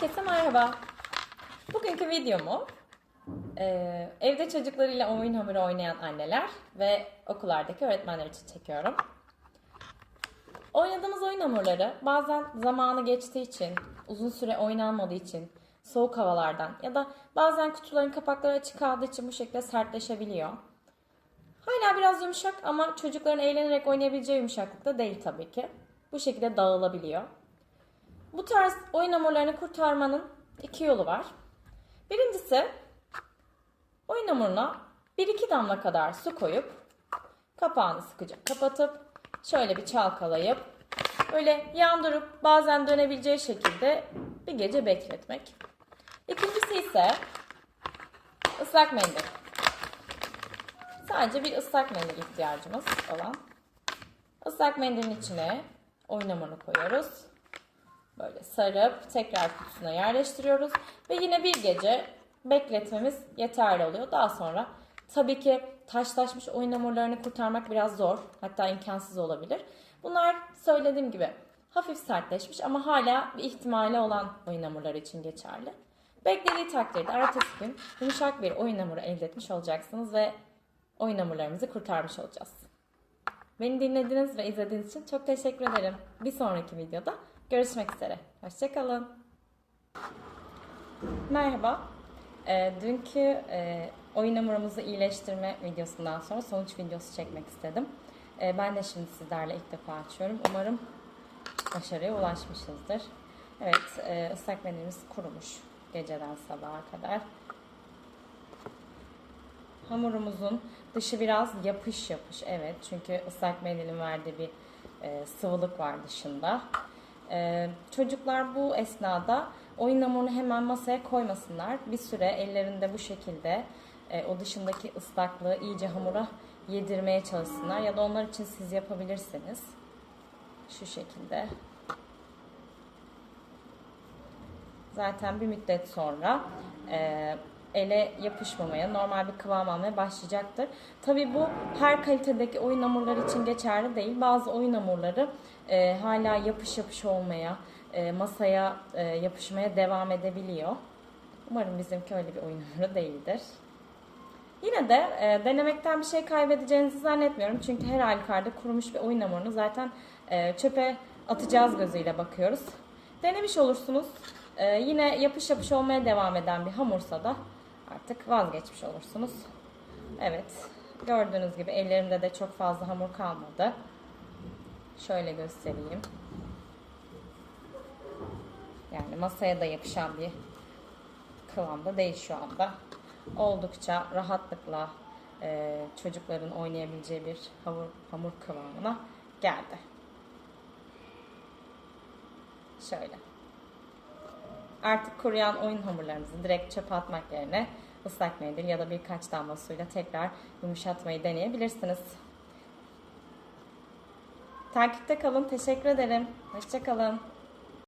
Herkese merhaba. Bugünkü videomu e, evde çocuklarıyla oyun hamuru oynayan anneler ve okullardaki öğretmenler için çekiyorum. Oynadığımız oyun hamurları bazen zamanı geçtiği için, uzun süre oynanmadığı için, soğuk havalardan ya da bazen kutuların kapakları açık kaldığı için bu şekilde sertleşebiliyor. Hala biraz yumuşak ama çocukların eğlenerek oynayabileceği yumuşaklıkta değil tabii ki. Bu şekilde dağılabiliyor. Bu tarz oyun hamurlarını kurtarmanın iki yolu var. Birincisi oyun hamuruna 1-2 damla kadar su koyup kapağını sıkıca kapatıp şöyle bir çalkalayıp böyle yandırıp bazen dönebileceği şekilde bir gece bekletmek. İkincisi ise ıslak mendil. Sadece bir ıslak mendil ihtiyacımız olan. Islak mendilin içine oyun hamurunu koyuyoruz. Sarıp tekrar kutusuna yerleştiriyoruz. Ve yine bir gece bekletmemiz yeterli oluyor. Daha sonra tabii ki taşlaşmış oyun hamurlarını kurtarmak biraz zor. Hatta imkansız olabilir. Bunlar söylediğim gibi hafif sertleşmiş ama hala bir ihtimali olan oyun hamurları için geçerli. Beklediği takdirde ertesi gün yumuşak bir oyun hamuru elde etmiş olacaksınız ve oyun hamurlarımızı kurtarmış olacağız. Beni dinlediğiniz ve izlediğiniz için çok teşekkür ederim. Bir sonraki videoda görüşmek üzere. Hoşçakalın. Merhaba. Ee, dünkü e, oyun hamurumuzu iyileştirme videosundan sonra sonuç videosu çekmek istedim. Ee, ben de şimdi sizlerle ilk defa açıyorum. Umarım başarıya ulaşmışızdır. Evet, e, ıslak mendilimiz kurumuş geceden sabaha kadar. Hamurumuzun dışı biraz yapış yapış. Evet çünkü ıslak mendilin verdiği bir e, sıvılık var dışında. E, çocuklar bu esnada oyun hamurunu hemen masaya koymasınlar. Bir süre ellerinde bu şekilde e, o dışındaki ıslaklığı iyice hamura yedirmeye çalışsınlar. Ya da onlar için siz yapabilirsiniz. Şu şekilde. Zaten bir müddet sonra e, ele yapışmamaya, normal bir kıvam almaya başlayacaktır. Tabi bu her kalitedeki oyun hamurları için geçerli değil. Bazı oyun hamurları e, hala yapış yapış olmaya, e, masaya e, yapışmaya devam edebiliyor. Umarım bizimki öyle bir oyun hamuru değildir. Yine de e, denemekten bir şey kaybedeceğinizi zannetmiyorum. Çünkü her halükarda kurumuş bir oyun hamurunu zaten e, çöpe atacağız gözüyle bakıyoruz. Denemiş olursunuz. E, yine yapış yapış olmaya devam eden bir hamursa da artık vazgeçmiş olursunuz. Evet. Gördüğünüz gibi ellerimde de çok fazla hamur kalmadı. Şöyle göstereyim. Yani masaya da yapışan bir kıvamda değil şu anda. Oldukça rahatlıkla e, çocukların oynayabileceği bir hamur, hamur kıvamına geldi. Şöyle. Artık kuruyan oyun hamurlarınızı direkt çöpe atmak yerine ıslak mendil ya da birkaç damla suyla tekrar yumuşatmayı deneyebilirsiniz. Takipte kalın. Teşekkür ederim. Hoşçakalın.